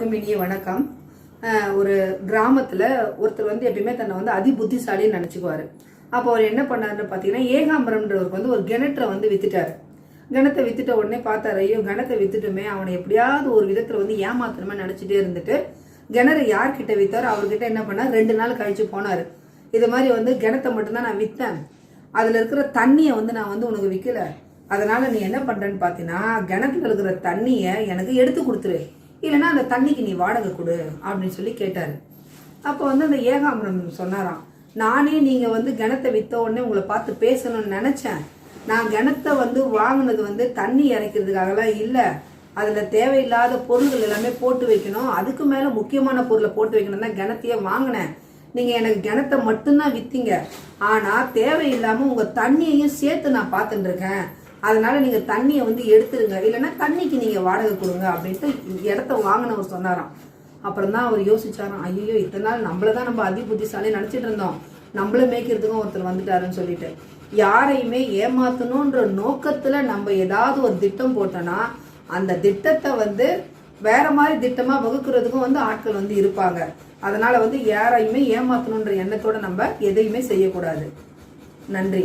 அனைவருக்கும் இனிய வணக்கம். ஒரு கிராமத்தில் ஒருத்தர் வந்து எப்பயுமே தன்னை வந்து அதி புத்திசாலின்னு நினச்சிக்குவார். அப்போ அவர் என்ன பண்ணாருன்னு பார்த்தீங்கன்னா ஏகாம்பரம்ன்றவருக்கு வந்து ஒரு கிணற்றை வந்து வித்துட்டாரு. கிணத்தை வித்துட்ட உடனே பார்த்தாரு ஐயோ கிணத்தை வித்துட்டுமே அவனை எப்படியாவது ஒரு விதத்தில் வந்து ஏமாத்தணுமே நினச்சிட்டே இருந்துட்டு கிணறு யார்கிட்ட வித்தாரோ அவர்கிட்ட என்ன பண்ணார்? ரெண்டு நாள் கழிச்சு போனார். இது மாதிரி வந்து கிணத்தை மட்டும்தான் நான் விற்றேன் அதில் இருக்கிற தண்ணியை வந்து நான் வந்து உனக்கு விற்கல அதனால நீ என்ன பண்ணுறேன்னு பார்த்தீங்கன்னா கிணத்துல இருக்கிற தண்ணியை எனக்கு எடுத்து கொடுத்துரு. இல்லைன்னா அந்த தண்ணிக்கு நீ வாடகை கொடு அப்படின்னு சொல்லி கேட்டார். அப்போ வந்து அந்த ஏகாம்பரம் சொன்னாராம் நானே நீங்கள் வந்து கிணத்தை விற்ற உடனே உங்களை பார்த்து பேசணும்னு நினச்சேன். நான் கிணத்தை வந்து வாங்கினது வந்து தண்ணி இறைக்கிறதுக்காகலாம் இல்லை. அதில் தேவையில்லாத பொருள்கள் எல்லாமே போட்டு வைக்கணும். அதுக்கு மேலே முக்கியமான பொருளை போட்டு வைக்கணும் தான் கிணத்தையே வாங்கினேன். நீங்கள் எனக்கு கிணத்தை மட்டும்தான் விற்றீங்க ஆனால் தேவையில்லாமல் உங்கள் தண்ணியையும் சேர்த்து நான் பார்த்துட்டுருக்கேன் அதனால நீங்க தண்ணியை வந்து எடுத்துருங்க. இல்லைன்னா தண்ணிக்கு நீங்க வாடகை கொடுங்க அப்படின்ட்டு இடத்த வாங்கினவர் சொன்னாராம். அப்புறம் தான் அவர் யோசிச்சாராம். ஐயோ இத்தனை நாள் நம்மள தான் நம்ம அதி புத்திசாலி நினைச்சிட்டு இருந்தோம். நம்மள மேய்க்கிறதுக்கும் ஒருத்தர் வந்துட்டாருன்னு சொல்லிட்டு. யாரையுமே ஏமாத்தணுன்ற நோக்கத்துல நம்ம ஏதாவது ஒரு திட்டம் போட்டோம்னா அந்த திட்டத்தை வந்து வேற மாதிரி திட்டமா வகுக்கிறதுக்கும் வந்து ஆட்கள் வந்து இருப்பாங்க. அதனால வந்து யாரையுமே ஏமாத்தணுன்ற எண்ணத்தோட நம்ம எதையுமே செய்யக்கூடாது. நன்றி.